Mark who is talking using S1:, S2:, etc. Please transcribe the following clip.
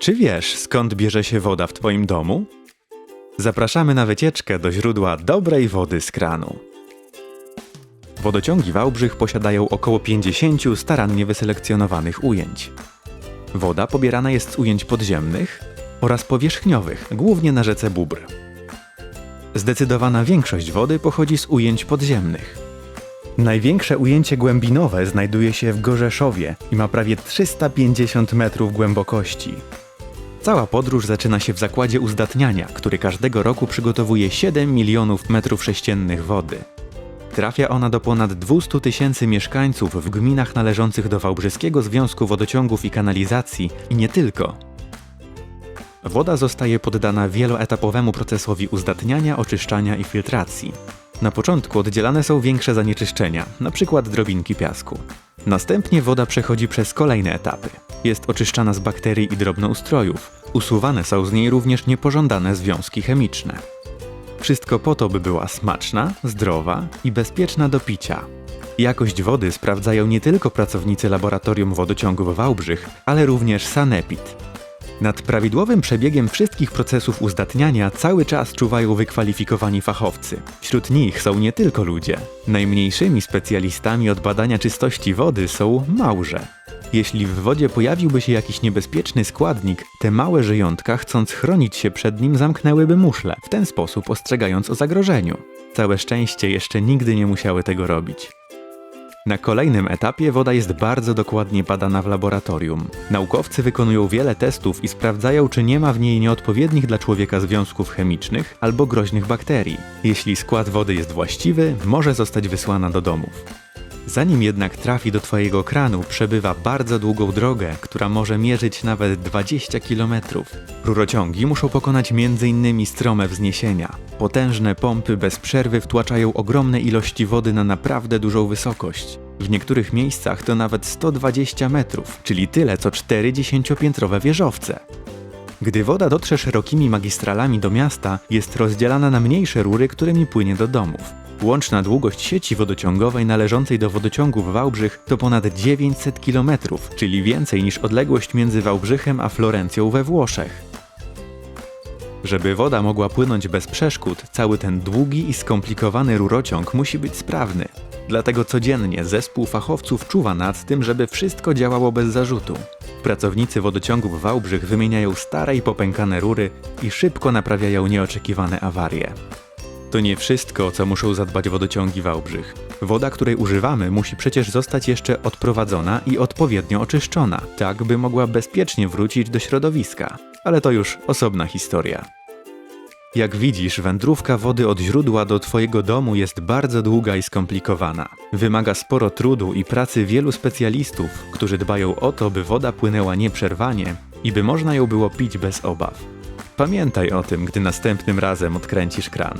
S1: Czy wiesz, skąd bierze się woda w Twoim domu? Zapraszamy na wycieczkę do źródła dobrej wody z kranu. Wodociągi Wałbrzych posiadają około 50 starannie wyselekcjonowanych ujęć. Woda pobierana jest z ujęć podziemnych oraz powierzchniowych, głównie na rzece Bóbr. Zdecydowana większość wody pochodzi z ujęć podziemnych. Największe ujęcie głębinowe znajduje się w Gorzeszowie i ma prawie 350 metrów głębokości. Cała podróż zaczyna się w zakładzie uzdatniania, który każdego roku przygotowuje 7 milionów metrów sześciennych wody. Trafia ona do ponad 200 tysięcy mieszkańców w gminach należących do Wałbrzyskiego Związku Wodociągów i Kanalizacji i nie tylko. Woda zostaje poddana wieloetapowemu procesowi uzdatniania, oczyszczania i filtracji. Na początku oddzielane są większe zanieczyszczenia, np. drobinki piasku. Następnie woda przechodzi przez kolejne etapy. Jest oczyszczana z bakterii i drobnoustrojów. Usuwane są z niej również niepożądane związki chemiczne. Wszystko po to, by była smaczna, zdrowa i bezpieczna do picia. Jakość wody sprawdzają nie tylko pracownicy laboratorium wodociągów Wałbrzych, ale również Sanepid. Nad prawidłowym przebiegiem wszystkich procesów uzdatniania cały czas czuwają wykwalifikowani fachowcy. Wśród nich są nie tylko ludzie. Najmniejszymi specjalistami od badania czystości wody są małże. Jeśli w wodzie pojawiłby się jakiś niebezpieczny składnik, te małe żyjątka, chcąc chronić się przed nim, zamknęłyby muszle, w ten sposób ostrzegając o zagrożeniu. Całe szczęście jeszcze nigdy nie musiały tego robić. Na kolejnym etapie woda jest bardzo dokładnie badana w laboratorium. Naukowcy wykonują wiele testów i sprawdzają, czy nie ma w niej nieodpowiednich dla człowieka związków chemicznych albo groźnych bakterii. Jeśli skład wody jest właściwy, może zostać wysłana do domów. Zanim jednak trafi do Twojego kranu, przebywa bardzo długą drogę, która może mierzyć nawet 20 km. Rurociągi muszą pokonać m.in. strome wzniesienia. Potężne pompy bez przerwy wtłaczają ogromne ilości wody na naprawdę dużą wysokość. W niektórych miejscach to nawet 120 metrów, czyli tyle co 4 dziesięciopiętrowe wieżowce. Gdy woda dotrze szerokimi magistralami do miasta, jest rozdzielana na mniejsze rury, którymi płynie do domów. Łączna długość sieci wodociągowej należącej do wodociągów Wałbrzych to ponad 900 km, czyli więcej niż odległość między Wałbrzychem a Florencją we Włoszech. Żeby woda mogła płynąć bez przeszkód, cały ten długi i skomplikowany rurociąg musi być sprawny. Dlatego codziennie zespół fachowców czuwa nad tym, żeby wszystko działało bez zarzutu. Pracownicy wodociągów Wałbrzych wymieniają stare i popękane rury i szybko naprawiają nieoczekiwane awarie. To nie wszystko, co muszą zadbać wodociągi Wałbrzych. Woda, której używamy, musi przecież zostać jeszcze odprowadzona i odpowiednio oczyszczona, tak by mogła bezpiecznie wrócić do środowiska. Ale to już osobna historia. Jak widzisz, wędrówka wody od źródła do Twojego domu jest bardzo długa i skomplikowana. Wymaga sporo trudu i pracy wielu specjalistów, którzy dbają o to, by woda płynęła nieprzerwanie i by można ją było pić bez obaw. Pamiętaj o tym, gdy następnym razem odkręcisz kran.